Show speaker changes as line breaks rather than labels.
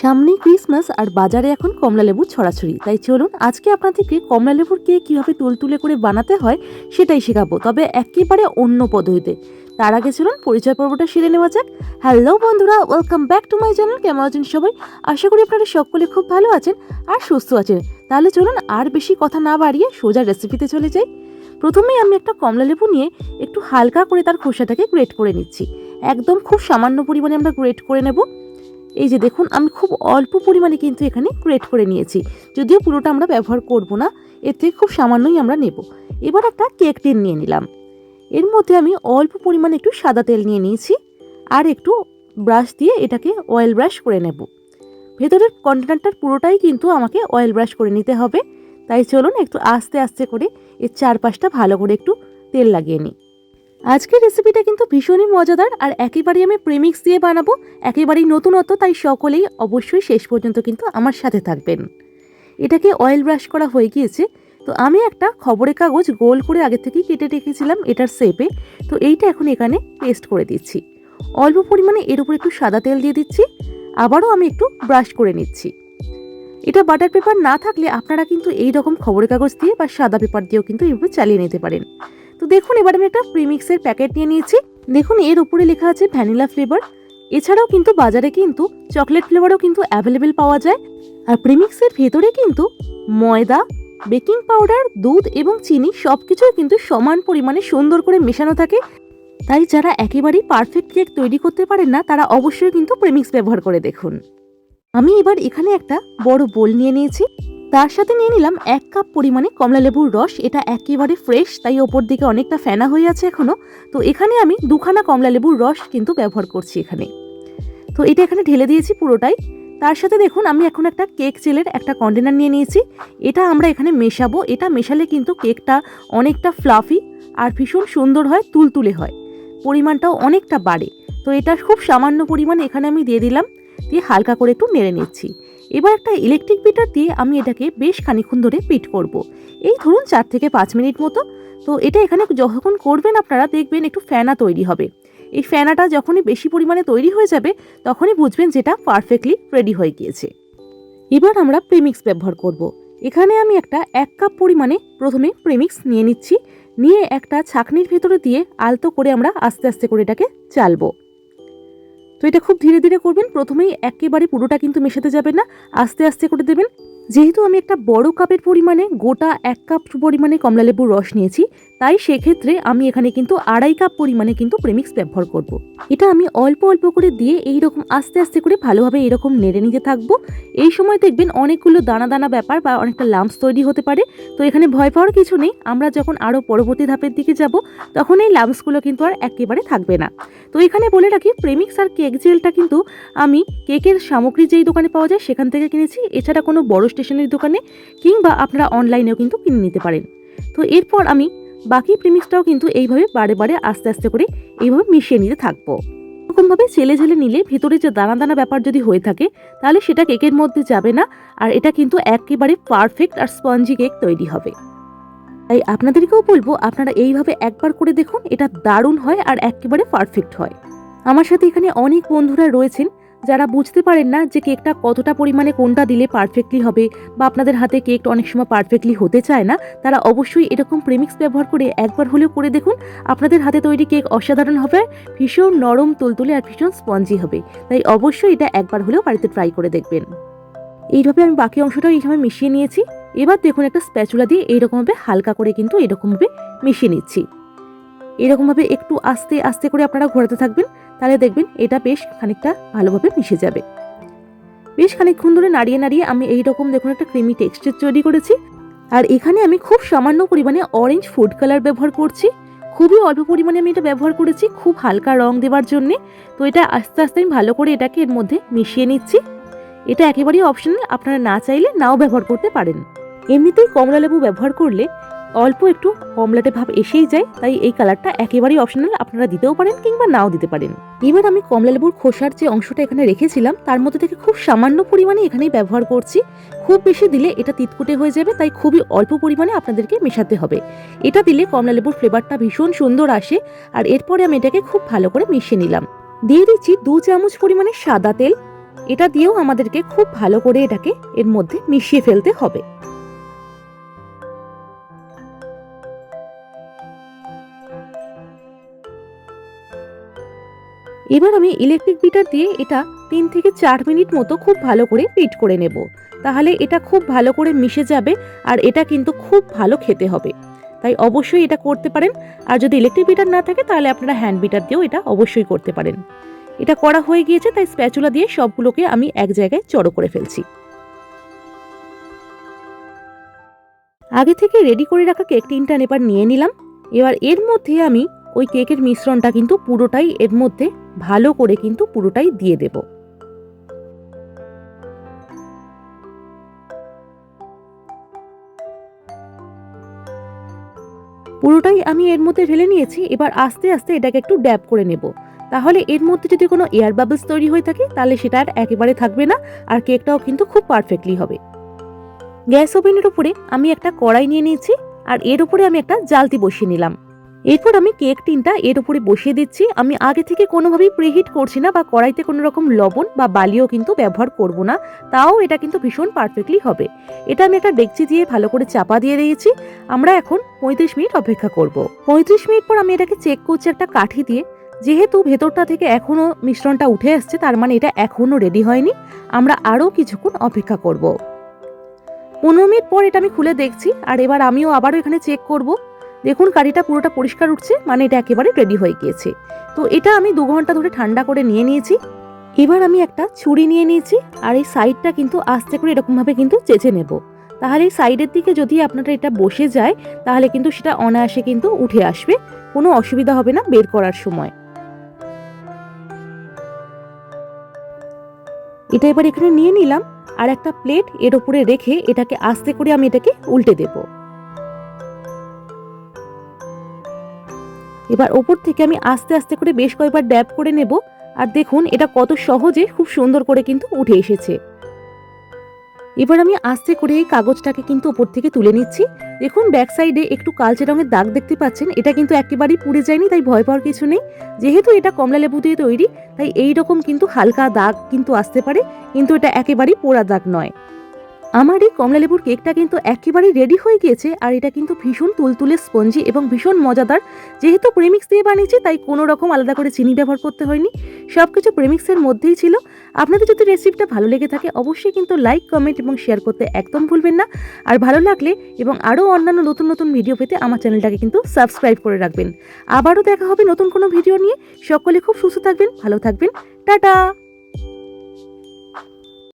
সামনেই ক্রিসমাস আর বাজারে এখন কমলালেবুর ছড়াছড়ি। তাই চলুন, আজকে আপনাদেরকে কমলালেবুর কেক কীভাবে তুলতুলে করে বানাতে হয় সেটাই শেখাবো, তবে একেবারে অন্য পদ্ধতিতে তার আগে চলুন, পরিচয় পর্বটা সেরে নেওয়া যাক। হ্যালো বন্ধুরা, welcome back to my channel, কেমন আছেন সবাই? আশা করি আপনারা সকলে খুব ভালো আছেন আর সুস্থ আছেন। তাহলে চলুন, আর বেশি কথা না বাড়িয়ে সোজা রেসিপিতে চলে যাই। প্রথমেই আমি একটা কমলালেবু নিয়ে একটু হালকা করে তার খোসাটাকে গ্রেট করে নিচ্ছি। একদম খুব সামান্য পরিমাণে আমরা গ্রেট করে নেব। এই যে দেখুন, আমি খুব অল্প পরিমাণে কিন্তু এখানে গ্রেট করে নিয়েছি। যদিও পুরোটা আমরা ব্যবহার করব না, এর থেকে খুব সামান্যই আমরা নেব। এবার একটা কেক টিন নিয়ে নিলাম। এর মধ্যে আমি অল্প পরিমাণে একটু সাদা তেল নিয়ে নিয়েছি আর একটু ব্রাশ দিয়ে এটাকে অয়েল ব্রাশ করে নেব। ভেতরের কন্টেনারটার পুরোটাই কিন্তু আমাকে অয়েল ব্রাশ করে নিতে হবে। তাই চলুন একটু আস্তে আস্তে করে এর চারপাশটা ভালো করে একটু তেল লাগিয়ে নিই। আজকের রেসিপিটা কিন্তু ভীষণই মজাদার আর একেবারেই আমি প্রেমিক্স দিয়ে বানাবো, একেবারেই নতুনত্ব, তাই সকলেই অবশ্যই শেষ পর্যন্ত কিন্তু আমার সাথে থাকবেন। এটাকে অয়েল ব্রাশ করা হয়ে গিয়েছে, তো আমি একটা খবরের কাগজ গোল করে আগে থেকেই কেটে রেখেছিলাম এটার শেপে তো এইটা এখন এখানে পেস্ট করে দিচ্ছি। অল্প পরিমাণে এর উপর একটু সাদা তেল দিয়ে দিচ্ছি, আবারও আমি একটু ব্রাশ করে নিচ্ছি। এটা বাটার পেপার না থাকলে আপনারা কিন্তু এই রকম খবরের কাগজ দিয়ে বা সাদা পেপার দিয়েও কিন্তু এইভাবে চালিয়ে নিতে পারেন। তো দেখুন, এবার আমি একটা প্রিমিক্সের প্যাকেট নিয়ে নিয়েছি। দেখুন, এর উপরে লেখা আছে ভ্যানিলা ফ্লেভার এছাড়াও কিন্তু বাজারে কিন্তু চকলেট ফ্লেভারও কিন্তু অ্যাভেলেবেল পাওয়া যায়। আর প্রিমিক্সের ভেতরে কিন্তু ময়দা বেকিং পাউডার দুধ এবং চিনি সব কিছুই কিন্তু সমান পরিমাণে সুন্দর করে মেশানো থাকে। তাই যারা একেবারেই পারফেক্ট কেক তৈরি করতে পারেন না, তারা অবশ্যই কিন্তু প্রেমিক্স ব্যবহার করে দেখুন। আমি এবার এখানে একটা বড় বোল নিয়ে নিয়েছি। তার সাথে নিয়ে নিলাম এক কাপ পরিমাণে কমলালেবুর রস। এটা একেবারে ফ্রেশ তাই ওপর দিকে অনেকটা ফেনা হয়ে আছে এখনও। তো এখানে আমি দুখানা কমলালেবুর রস কিন্তু ব্যবহার করছি এখানে। তো এটা এখানে ঢেলে দিয়েছি পুরোটাই। তার সাথে দেখুন, আমি এখন একটা কেক জেলের একটা কন্টেনার নিয়ে নিয়েছি। এটা আমরা এখানে মেশাবো। এটা মেশালে কিন্তু কেকটা অনেকটা ফ্লাফি আর ভীষণ সুন্দর হয়, তুলতুলে হয়। পরিমাণটাও অনেকটা বাড়ে। তো এটা খুব সামান্য পরিমাণ এখানে আমি দিয়ে দিলাম। দিয়ে হালকা করে একটু নেড়ে নিচ্ছি। এবার একটা ইলেকট্রিক বিটার দিয়ে আমি এটাকে বেশ খানিক্ষণ ধরে পিট করব। এই ধরুন চার থেকে পাঁচ মিনিট মতো। তো এটা এখানে যখন করবেন আপনারা দেখবেন একটু ফ্যানা তৈরি হবে। এই ফ্যানাটা যখনই বেশি পরিমাণে তৈরি হয়ে যাবে, তখনই বুঝবেন যেটা পারফেক্টলি রেডি হয়ে গিয়েছে। এবার আমরা প্রেমিক্স ব্যবহার করব। এখানে আমি একটা এক কাপ পরিমাণে প্রথমে প্রেমিক্স নিয়ে নিচ্ছি। নিয়ে একটা ছাকনির ভেতরে দিয়ে আলতো করে আমরা আস্তে আস্তে করে এটাকে চালবো। তো এটা খুব ধীরে ধীরে করবেন। প্রথমেই একেবারে পুরোটা কিন্তু মেশাতে যাবেন না। আস্তে আস্তে করে দেবেন। যেহেতু আমি একটা বড় কাপের পরিমাণে গোটা এক কাপ পরিমাণে কমলালেবুর রস নিয়েছি তাই সেক্ষেত্রে আমি এখানে কিন্তু আড়াই কাপ পরিমাণে কিন্তু প্রেমিক্স ব্যবহার করব। এটা আমি অল্প অল্প করে দিয়ে এই রকম আস্তে আস্তে করে ভালোভাবে এরকম নেড়ে নিতে থাকব। এই সময় দেখবেন অনেকগুলো দানা দানা ব্যাপার বা অনেকটা লাম্পস তৈরি হতে পারে। তো এখানে ভয় পাওয়ার কিছু নেই। আমরা যখন আরও পরবর্তী ধাপের দিকে যাব, তখন এই লাম্পসগুলো কিন্তু আর একেবারে থাকবে না। তো এখানে বলে রাখি প্রেমিক্স আর কেক জেলটা কিন্তু আমি কেকের সামগ্রী যেই দোকানে পাওয়া যায় সেখান থেকে কিনেছি। এছাড়া কোনো বড় স্টেশনারি দোকানে কিংবা আপনারা অনলাইনেও কিন্তু কিনে নিতে পারেন। তো এরপর আমি বাকি প্রিমিক্সটাও কিন্তু এইভাবে বারে বারে আস্তে আস্তে করে এইভাবে মিশিয়ে নিতে থাকব। এরকমভাবে ছেলে ঝেলে নিলে ভেতরে যে দানা দানা ব্যাপার যদি হয়ে থাকে, তাহলে সেটা কেকের মধ্যে যাবে না, আর এটা কিন্তু একেবারে পারফেক্ট আর স্পঞ্জি কেক তৈরি হবে। তাই আপনাদেরকেও বলব, আপনারা এইভাবে একবার করে দেখুন, এটা দারুণ হয় আর একেবারে পারফেক্ট হয়। আমার সাথে এখানে অনেক বন্ধুরা রয়েছেন যারা বুঝতে পারেন না যে কেকটা কতটা পরিমাণে কোনটা দিলে পারফেক্টলি হবে বা আপনাদের হাতে কেকটা অনেক সময় পারফেক্টলি হতে চায় না, তারা অবশ্যই এরকম প্রেমিক্স ব্যবহার করে একবার হলেও করে দেখুন, আপনাদের হাতে তৈরি কেক অসাধারণ হবে, ভীষণ নরম, তুলতুলে আর ভীষণ স্পঞ্জি হবে। তাই অবশ্যই এটা একবার হলেও বাড়িতে ট্রাই করে দেখবেন। এইভাবে আমি বাকি অংশটাও এই সময় মিশিয়ে নিয়েছি। এবার দেখুন একটা স্প্যাচুলা দিয়ে এইরকমভাবে হালকা করে কিন্তু এরকমভাবে মিশিয়ে নিচ্ছি। এরকমভাবে একটু আস্তে আস্তে করে আপনারা ঘোরাতে থাকবেন, তাহলে দেখবেন এটা বেশ খানিকটা ভালোভাবে মিশে যাবে। বেশ খানিকক্ষণ ধরে নাড়িয়ে নাড়িয়ে আমি এই রকম দেখুন একটা ক্রিমি টেক্সচার তৈরি করেছি, আর এখানে আমি খুব সামান্য পরিমাণে অরেঞ্জ ফুড কালার ব্যবহার করছি। খুবই অল্প পরিমাণে আমি এটা ব্যবহার করেছি, খুব হালকা রং দেওয়ার জন্যে। তো এটা আস্তে আস্তে আমি ভালো করে এটাকে এর মধ্যে মিশিয়ে নিচ্ছি। এটা একেবারেই অপশনাল আপনারা না চাইলে নাও ব্যবহার করতে পারেন। এমনিতেই কমলা লেবু ব্যবহার করলে অল্প একটু কমলাটে ভাব এসেই যায়, তাই এই কালারটা একেবারেই অপশনাল আপনারা দিতেও পারেন কিংবা নাও দিতে পারেন। এবার আমি কমলা লেবুর খোসার যে অংশটা এখানে রেখেছিলাম, তার মধ্যে থেকে খুব সামান্য পরিমাণে এখানেই ব্যবহার করছি। খুব বেশি দিলে এটা তিতকুটে হয়ে যাবে, তাই খুবই অল্প পরিমাণে আপনাদেরকে মেশাতে হবে। এটা দিলে কমলা লেবুর ফ্লেভারটা ভীষণ সুন্দর আসে, আর এরপরে আমি এটাকে খুব ভালো করে মিশিয়ে নিলাম। দিয়ে দিচ্ছি দু চামচ পরিমাণে সাদা তেল। এটা দিয়েও আমাদেরকে খুব ভালো করে এটাকে এর মধ্যে মিশিয়ে ফেলতে হবে। এবার আমি ইলেকট্রিক বিটার দিয়ে এটা তিন থেকে চার মিনিট মতো খুব ভালো করে বিট করে নেব। তাহলে এটা খুব ভালো করে মিশে যাবে আর এটা কিন্তু খুব ভালো খেতে হবে। তাই অবশ্যই এটা করতে পারেন। আর যদি ইলেকট্রিক বিটার না থাকে তাহলে আপনারা হ্যান্ড বিটার দিয়েও এটা অবশ্যই করতে পারেন। এটা করা হয়ে গিয়েছে তাই স্প্যাচুলা দিয়ে সবগুলোকে আমি এক জায়গায় জড়ো করে ফেলছি। আগে থেকে রেডি করে রাখা কেক টিনটা এবার নিয়ে নিলাম। এবার এর মধ্যে আমি ওই কেকের মিশ্রণটা কিন্তু পুরোটাই এর মধ্যে ভালো করে কিন্তু পুরোটাই দিয়ে দেব। পুরোটাই আমি এর মধ্যে ঢেলে নিয়েছি, এবার আস্তে আস্তে এটাকে একটু ড্যাব করে নেব। তাহলে এর মধ্যে যদি কোনো এয়ার বাবলস তৈরি হয়ে থাকে, তাহলে সেটা আর একেবারে থাকবে না, আর কেকটাও কিন্তু খুব পারফেক্টলি হবে। গ্যাস ওভেনের উপরে আমি একটা কড়াই নিয়ে নিয়েছি, আর এর উপরে আমি একটা জালতি বসিয়ে নিলাম। এরপর আমি কেক টিনটা এর উপরে বসিয়ে দিচ্ছি। আমি আগে থেকে কোনোভাবেই প্রিহিট করছি না বা কড়াইতে কোনো রকম লবণ বা বালিও কিন্তু ব্যবহার করব না। তাও এটা কিন্তু ভীষণ পারফেক্টলি হবে। এটা আমি একটা ডেকচি দিয়ে ভালো করে চাপা দিয়ে দিয়েছি। আমরা এখন পঁয়ত্রিশ মিনিট অপেক্ষা করব। পঁয়ত্রিশ মিনিট পর আমি এটাকে চেক করছি একটা কাঠি দিয়ে। যেহেতু ভেতরটা থেকে এখনও মিশ্রণটা উঠে আসছে, তার মানে এটা এখনও রেডি হয়নি। আমরা আরও কিছুক্ষণ অপেক্ষা করব। পনেরো মিনিট পর এটা আমি খুলে দেখছি। আর এবার আমিও আবারও এখানে চেক করব। দেখুন কারিটা পুরোটা পরিষ্কার উঠছে মানে এটা একেবারে রেডি হয়ে গিয়েছে। তো এটা আমি দু ঘণ্টা ধরে ঠান্ডা করে নিয়ে নিয়েছি। এবার আমি একটা ছুরি নিয়ে নিয়েছি, আর এই সাইডটা কিন্তু আস্তে করে এরকমভাবে কিন্তু চেঁচে নেব। তাহলে এই সাইডের দিকে যদি আপনারা এটা বসে যায়, তাহলে কিন্তু সেটা অনায়াসে কিন্তু উঠে আসবে। কোনো অসুবিধা হবে না বের করার সময়। এটা এবার এখানে নিয়ে নিলাম, আর একটা প্লেট এর উপরে রেখে এটাকে আস্তে করে আমি এটাকে উল্টে দেব। এবার ওপর থেকে আমি আস্তে আস্তে করে বেশ কয়েকবার ড্যাব করে নেব। আর দেখুন, এটা কত সহজে, খুব সুন্দর করে কিন্তু উঠে এসেছে। এবার আমি আস্তে করে এই কাগজটাকে কিন্তু ওপর থেকে তুলে নিচ্ছি। দেখুন, ব্যাক সাইডে একটু কালচে রঙের দাগ দেখতে পাচ্ছেন। এটা কিন্তু একেবারেই পুড়ে যায়নি, তাই ভয় পাওয়ার কিছু নেই। যেহেতু এটা কমলা লেবু দিয়ে তৈরি, তাই এই রকম কিন্তু হালকা দাগ কিন্তু আসতে পারে। কিন্তু এটা একেবারেই পোড়া দাগ নয়। আমার এই কমলা লেবুর কেকটা কিন্তু একেবারেই রেডি হয়ে গিয়েছে আর এটা কিন্তু ভীষণ তুলতুলে স্পঞ্জি এবং ভীষণ মজাদার। যেহেতু প্রেমিক্স দিয়ে বানিয়েছি, তাই কোনো রকম আলাদা করে চিনি ব্যবহার করতে হয়নি। সব কিছু প্রেমিক্সের মধ্যেই ছিল। আপনাদের যদি রেসিপিটা ভালো লেগে থাকে, অবশ্যই কিন্তু লাইক কমেন্ট এবং শেয়ার করতে একদম ভুলবেন না। আর ভালো লাগলে এবং আরও অন্যান্য নতুন নতুন ভিডিও পেতে আমার চ্যানেলটাকে কিন্তু সাবস্ক্রাইব করে রাখবেন। আবারও দেখা হবে নতুন কোনো ভিডিও নিয়ে। সকলে খুব সুস্থ থাকবেন, ভালো থাকবেন। টাটা!